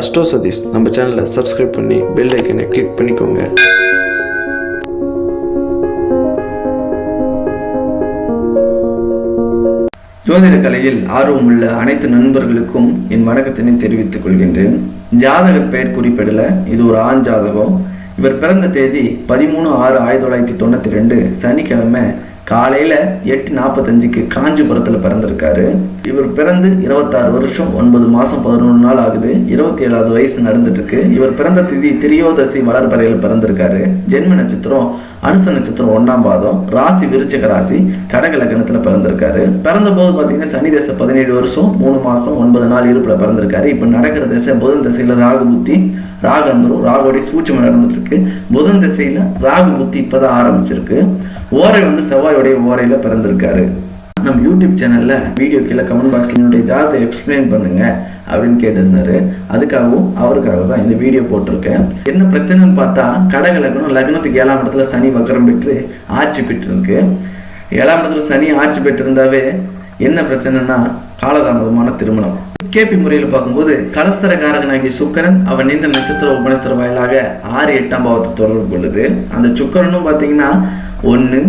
Astro Satish நம்ம சேனலை subscribe பண்ணி பெல் ஐக்கனை கிளிக் பண்ணிக்கோங்க. ஜோதிட கலையில் ஆர்வமுள்ள அனைத்து நண்பர்களுக்கும் என் வணக்கத்தினை தெரிவித்துக் கொள்கின்றேன். ஜாதக பெயர் குறிப்பிடல இது ஒரு ஆண் ஜாதகம். இவர் பிறந்த தேதி பதிமூணு ஆறு ஆயிரத்தி தொள்ளாயிரத்தி தொண்ணூத்தி ரெண்டு சனிக்கிழமை காலையில எட்டு நாற்பத்தஞ்சுக்கு காஞ்சிபுரத்துல பிறந்திருக்காரு. இவர் பிறந்து இருபத்தாறு வருஷம் ஒன்பது மாசம் பதினொன்று நாள் ஆகுது. இருபத்தி ஏழாவது வயசு நடந்துட்டு இருக்கு இவர் பிறந்த திதி திரியோதசி வளர்பறையில் பிறந்திருக்காரு. ஜென்ம நட்சத்திரம் அனுச நட்சத்திரம் ஒன்றாம் பாதம் ராசி விருச்சக ராசி கடக லக்னத்தில் பிறந்திருக்காரு. பிறந்த போது பார்த்தீங்கன்னா சனி தசை பதினேழு வருஷம் மூணு மாதம் ஒன்பது நாள் இருப்பில் பிறந்திருக்காரு. இப்போ நடக்கிற தசை புதன் தசையில் ராகு புத்தி ராகு அந்தரும் ராகுடைய சூட்சம் நடந்துட்டுருக்கு? புதன் தசையில் ராகு புத்தி இப்பதான் ஆரம்பிச்சிருக்கு. ஓரை வந்து செவ்வாயுடைய ஓரையில் பிறந்திருக்காரு. நம்ம யூடியூப் சேனலில் வீடியோ கீழே கமெண்ட் பாக்ஸில் என்னுடைய ஜாதத்தை எக்ஸ்பிளைன் பண்ணுங்கள் அப்படின்னு கேட்டிருந்தாரு. அதுக்காகவும் அவருக்காக தான் இந்த வீடியோ போட்டிருக்கேன். என்ன பிரச்சனைன்னு பார்த்தா கடக லக்னம் லக்னத்துக்கு ஏழாம் இடத்துல சனி வக்கரம் பெற்று ஆட்சி பெற்றிருக்கு. ஏழாம் இடத்துல சனி ஆட்சி பெற்றிருந்தாவே என்ன பிரச்சனைனா காலதாமதமான திருமணம். கேபி முறையில் பார்க்கும்போது கலஸ்தரகாரகனாகிய சுக்கரன் அவன் நின்ற நட்சத்திர உபநஸ்திர வாயிலாக ஆறு எட்டாம் பாவத்தை தொடர்பு கொள்ளுது. அந்த சுக்கரனும் பார்த்தீங்கன்னா ஒன்று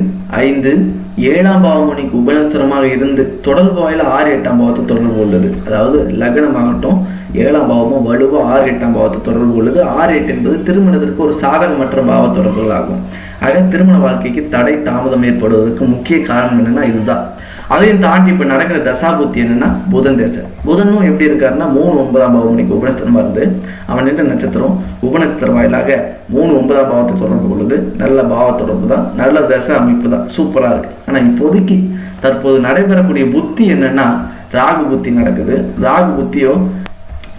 ஐந்து ஏழாம் பாவம் மணிக்கு உபயஸ்தரமாக இருந்து தொடர்பு வாயில ஆறு எட்டாம் பாவத்தை தொடர்பு கொள்ளுது அதாவது லக்னமாகட்டும் ஏழாம் பாவமும் வலுவாக ஆறு எட்டாம் பாவத்தை தொடர்பு கொள்ளுது. ஆறு எட்டு என்பது திருமணத்திற்கு ஒரு சாதகமற்ற பாவ தொடர்புகள் ஆகும் ஆக திருமண வாழ்க்கைக்கு தடை தாமதம் ஏற்படுவதற்கு முக்கிய காரணம் என்னன்னா இதுதான். அதையும் தாண்டி இப்போ நடக்கிற தசாபுத்தி என்னன்னா புதன் தசை. புதனும் எப்படி இருக்காருன்னா மூணு ஒன்பதாம் பாவம் மணிக்கு உபநஸ்தனமாக இருந்து அவன் நின்ற நட்சத்திரம் உபநட்சத்திர வாயிலாக மூணு ஒன்பதாம் பாவத்தை தொடர்பு கொள்ளுது. நல்ல பாவ தொடர்பு தான். நல்ல தசை அமைப்பு தான். சூப்பராக இருக்கு. ஆனால் இப்போதைக்கு தற்போது நடைபெறக்கூடிய புத்தி என்னன்னா ராகு புத்தி நடக்குது. ராகு புத்தியோ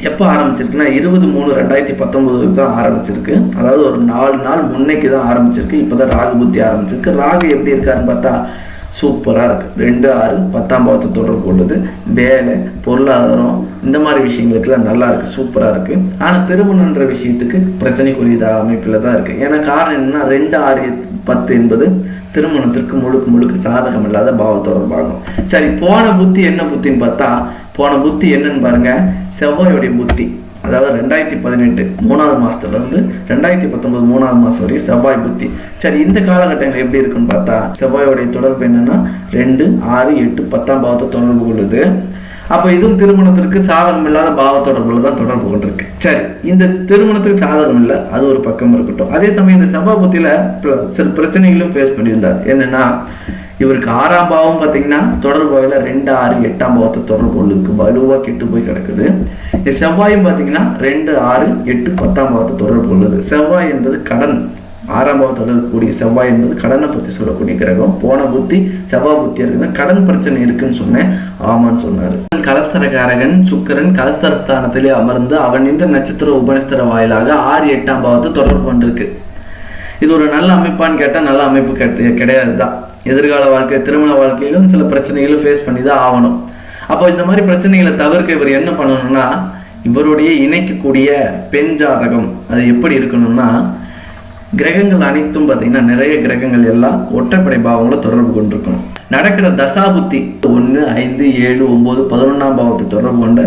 எப்போ ஆரம்பிச்சிருக்குன்னா இருபது மூணு ரெண்டாயிரத்தி பத்தொன்பதுக்கு தான் ஆரம்பிச்சிருக்கு. அதாவது ஒரு நாலு நாள் முன்னைக்கு தான் ஆரம்பிச்சிருக்கு. இப்போ தான் ராகு புத்தி ஆரம்பிச்சிருக்கு. ராகு எப்படி இருக்காருன்னு பார்த்தா சூப்பராக இருக்குது ரெண்டு ஆறு பத்தாம் பாவத்தை தொடர்பு கொண்டது. வேலை பொருளாதாரம் இந்த மாதிரி விஷயங்களுக்குலாம் நல்லா இருக்குது சூப்பராக இருக்குது ஆனால் திருமணன்ற விஷயத்துக்கு பிரச்சனைக்குரியதாக அமைப்பில் தான் இருக்குது ஏன்னா காரணம் என்னன்னா ரெண்டு ஆறு பத்து என்பது திருமணத்திற்கு முழுக்க முழுக்க சாதகம் இல்லாத பாவ தொடர்பாகும். சரி போன புத்தி என்ன புத்தின்னு பார்த்தா போன புத்தி என்னன்னு பாருங்க. செவ்வாயுடைய புத்தி. அதாவது ரெண்டாயிரத்தி பதினெட்டு மூணாவது மாசத்துல இருந்து ரெண்டாயிரத்தி பத்தொன்பது மூணாவது மாதம் வரையும் செவ்வாய் புத்தி. சரி இந்த காலகட்டங்கள் எப்படி இருக்குன்னு பார்த்தா செவ்வாயோடைய தொடர்பு என்னென்னா ரெண்டு ஆறு எட்டு பத்தாம் பாவத்தை தொடர்பு கொள்ளுது. அப்போ இதுவும் திருமணத்திற்கு சாதகம் இல்லாத பாவ தொடர்புல தான் தொடர்பு கொண்டிருக்கு. சரி இந்த திருமணத்துக்கு சாதகம் இல்லை அது ஒரு பக்கம் இருக்கட்டும். அதே சமயம் இந்த செவ்வாய் புத்தியில் சில பிரச்சனைகளும் ஃபேஸ் பண்ணியிருந்தார். என்னென்னா இவருக்கு ஆறாம் பாவம் பார்த்தீங்கன்னா தொடர்பு வகையில ரெண்டு ஆறு எட்டாம் பாவத்தை தொடர்பு கொள்ளுக்கு வலுவாக கெட்டு போய் கிடக்குது. இந்த செவ்வாயும் பார்த்தீங்கன்னா ரெண்டு ஆறு எட்டு பத்தாம் பாவத்தை தொடர்பு கொள்ளுது செவ்வாய் என்பது கடன். ஆறாம் பாவத்தில் இருக்கக்கூடிய செவ்வாய் என்பது கடனை பற்றி சொல்லக்கூடிய கிரகம். போன புத்தி செவ்வாய் புத்தி இருக்குன்னா கடன் பிரச்சனை இருக்குன்னு சொன்னேன். ஆமான்னு சொன்னார். கலஸ்தரகாரகன் சுக்கிரன் கலஸ்தரஸ்தானத்திலே அமர்ந்து அவன் நின்ற நட்சத்திர உபநஸ்தர வாயிலாக ஆறு எட்டாம் பாவத்தை தொடர்பு கொண்டிருக்கு. இது ஒரு நல்ல அமைப்பான்னு கேட்டால் நல்ல அமைப்பு கிடையாது தான் எதிர்கால வாழ்க்கை திருமண வாழ்க்கையிலும் சில பிரச்சனைகளும் ஃபேஸ் பண்ணி தான் ஆகணும். அப்போ இந்த மாதிரி பிரச்சனைகளை தவிர்க்க இவர் என்ன பண்ணணும்னா இவருடைய இணைக்கக்கூடிய பெண் ஜாதகம் அது எப்படி இருக்கணும்னா கிரகங்கள் அனைத்தும் பார்த்தீங்கன்னா நிறைய கிரகங்கள் எல்லாம் ஒற்றைப்படை பாவங்களை தொடர்பு கொண்டிருக்கணும். நடக்கிற தசாபுத்தி ஒன்று ஐந்து ஏழு ஒம்பது பதினொன்றாம் பாவத்தை தொடர்பு கொண்ட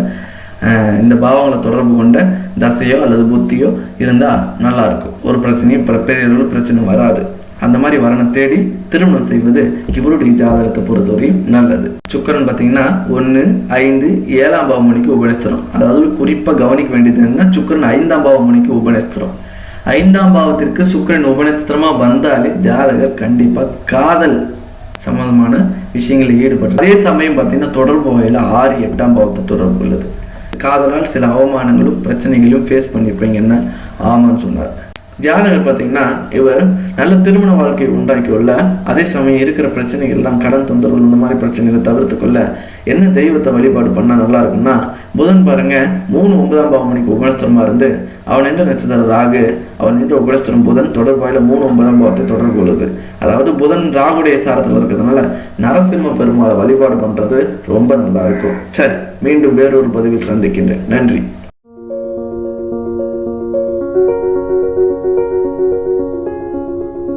இந்த பாவங்களை தொடர்பு கொண்ட தசையோ அல்லது புத்தியோ இருந்தால் நல்லாயிருக்கும் ஒரு பிரச்சனையும் பிற- பெரிய அளவு பிரச்சனை வராது. அந்த மாதிரி வரனை தேடி திருமணம் செய்வது இவருடைய ஜாதகத்தை பொறுத்தவரையும் நல்லது. சுக்கரன் பார்த்தீங்கன்னா ஒன்று ஐந்து ஏழாம் பாவமணிக்கு மணிக்கு அதாவது குறிப்பாக கவனிக்க வேண்டியது என்னன்னா சுக்கரன் ஐந்தாம் பாவமணிக்கு மணிக்கு ஐந்தாம் பாவத்திற்கு சுக்கிரன் உபநட்சத்திரமா வந்தாலே ஜாதகர் கண்டிப்பா காதல் சம்பந்தமான விஷயங்களில் ஈடுபட்டு அதே சமயம் பார்த்தீங்கன்னா தொடர்பு வகையில் ஆறு எட்டாம் பாவத்தை தொடர்பு உள்ளது. காதலால் சில அவமானங்களும் பிரச்சனைகளையும் ஃபேஸ் பண்ணியிருப்பீங்கன்னு ஆமான்னு சொன்னார். ஜாதகர் பார்த்தீங்கன்னா இவர் நல்ல திருமண வாழ்க்கையை உண்டாக்கி கொள்ள அதே சமயம் இருக்கிற பிரச்சனைகள்லாம் கடன் தொந்தரவு இந்த மாதிரி பிரச்சனைகளை தவிர்த்துக்கொள்ள என்ன தெய்வத்தை வழிபாடு பண்ணால் நல்லா இருக்கும்னா புதன் பாருங்க மூணு ஒன்பதாம் பாவம் மணிக்கு உபநஸ்திரமா இருந்து அவன் என்ற நட்சத்திரம் ராகு அவன் என்ற உபநஸ்திரம் புதன் தொடர்பாயில மூணு ஒன்பதாம் பாவத்தை தொடர்பு கொள்ளுது. அதாவது புதன் ராகுடைய சாரத்தில் இருக்கிறதுனால நரசிம்ம பெருமாளை வழிபாடு பண்றது ரொம்ப நல்லா இருக்கும். சரி மீண்டும் வேறொரு பதிவில் சந்திக்கின்றேன். நன்றி.